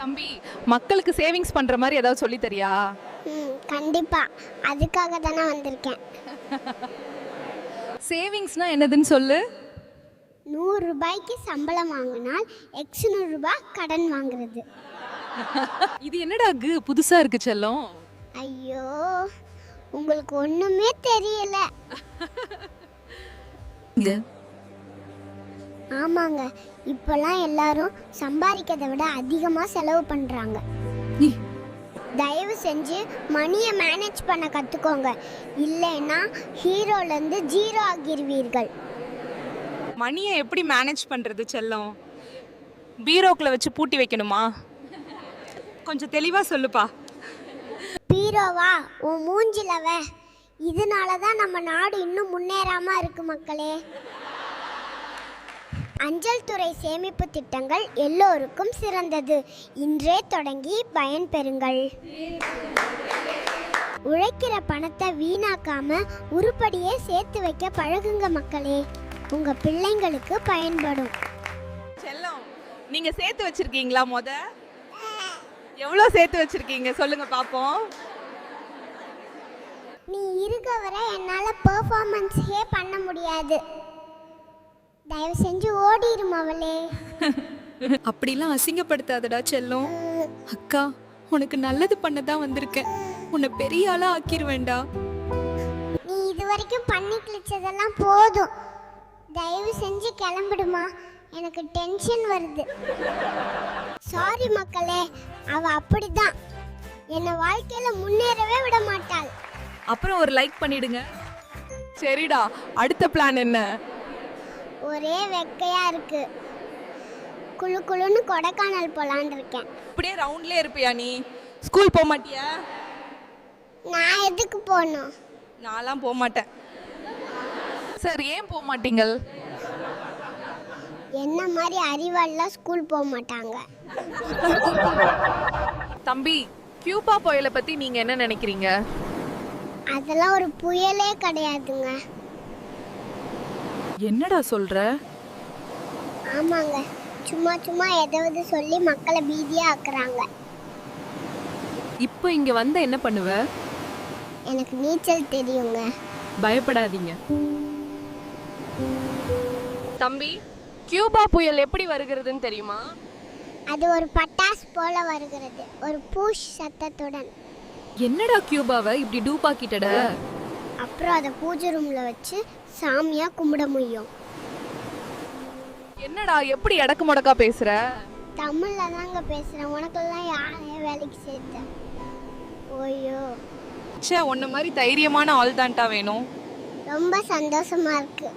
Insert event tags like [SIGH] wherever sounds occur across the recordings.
தம்பி மக்களுக்கு சேவிங்ஸ் பண்ற மாதிரி ஏதாவது சொல்லி தரியா? ம் கண்டிப்பாக அதுக்காக தானே வந்திருக்கேன். சேவிங்ஸ்னா என்னதுன்னு சொல்லு. நூறு ரூபாய்க்கு சம்பளம் வாங்கினால் எக்ஸ் ரூபாய் கடன் வாங்குறது. இது என்னடா கு புதுசா இருக்கு செல்லம். ஐயோ உங்களுக்கு ஒன்றுமே தெரியல. ஆமாங்க. இப்போல்லாம் எல்லாரும் சம்பாதிக்கிறதை விட அதிகமாக செலவு பண்ணுறாங்க தயவு செஞ்சு மணியை மேனேஜ் பண்ண கற்றுக்கோங்க இல்லைன்னா ஹீரோலேருந்து ஜீரோ ஆகிருவீர்கள். மணியை எப்படி மேனேஜ் பண்ணுறது செல்லம்? பீரோக்குள்ள வச்சு பூட்டி வைக்கணுமா? கொஞ்சம் தெளிவாக சொல்லுப்பா. பீரோவா? உன் மூஞ்சிலவ. இதனால தான் நம்ம நாடு இன்னும் முன்னேறாம இருக்கு மக்களே. அஞ்சல் துறை சேமிப்பு திட்டங்கள் எல்லோருக்கும் சிறந்தது. இன்றே தொடங்கி பயன் பெறுங்கள் உழைக்கிற பணத்தை வீணாக்காம உருப்படியே சேர்த்து வைக்க பழகுங்க மக்களே. உங்க பிள்ளைங்களுக்கு பயன்படும். செல்லம் நீங்கள் சேர்த்து வச்சிருக்கீங்களா முத? எவ்வளோ சேர்த்து வச்சிருக்கீங்க? சொல்லுங்க பார்ப்போம் நீ இருக்க வரை என்னால் பெர்ஃபார்மன்ஸே பண்ண முடியாது. தயவு செஞ்சு ஓடிரும் அவளே. [LAUGHS] அப்படிலாம் அசிங்கப்படுத்தாதடா செல்லம். அக்கா உனக்கு நல்லது பண்ண தான் வந்திருக்கேன். உன்னை பெரிய ஆளா ஆக்கிருவேண்டா நீ இது வரைக்கும் பண்ணி கிழிச்சதெல்லாம் போதும். தயவு செஞ்சு கிளம்பிடுமா. எனக்கு டென்ஷன் வருது. சாரி மக்களே அவ அப்படிதான். என்னை வாழ்க்கையில முன்னேறவே விட மாட்டாள். அப்புறம் ஒரு லைக் பண்ணிடுங்க. சரிடா அடுத்த பிளான் என்ன? ஒரே வெக்கையா இருக்கு. குளு குளுன்னு கொடைக்கானல் போலான் இருக்கேன். அப்படியே ரவுண்ட்லேயே இருப்பியா நீ? ஸ்கூல் போக மாட்டியா? நான் எதுக்கு போகணும்? நான்லாம் போக மாட்டேன். சார் ஏன் போக மாட்டீங்கள்? என்ன மாதிரி அறிவாளிலாம் ஸ்கூல் போக மாட்டாங்க. தம்பி கியூபா புயலை பத்தி நீங்க என்ன நினைக்கிறீங்க? அதெல்லாம் ஒரு புயலே கிடையாதுங்க. என்னடா சொல்ற? ஆமாங்க. சும்மா சும்மா எதாவது சொல்லி மக்களை பீதியா ஆக்குறாங்க. இப்போ இங்க வந்த என்ன பண்ணுவ? எனக்கு நீச்சல் தெரியுங்க. பயப்படாதீங்க. தம்பி கியூபா புயல் எப்படி வருகிறதுன்னு தெரியுமா? அது ஒரு பட்டாசு போல வருகிறது. ஒரு பூஷ் சத்தத்துடன். என்னடா கியூபாவை? இப்படி டூப்பாக்கிட்டட? அப்புறம் அதை பூஜை ரூம்ல வச்சு சாமியா கும்பிட முடியும். என்னடா எப்படி எடக்கு முடக்கா பேசுற? தமிழ்ல தாங்க பேசுறேன். உனக்கெல்லாம் யாரைய வேலைக்கு சேர்த்த? ஓய்யோ ச்சே உன்ன மாதிரி தைரியமான ஆள் தான்ட்டா வேணும். ரொம்ப சந்தோஷமா இருக்கு.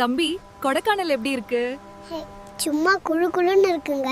தம்பி கொடைக்கானல் எப்படி இருக்கு? சும்மா குழு குழுன்னு இருக்குங்க.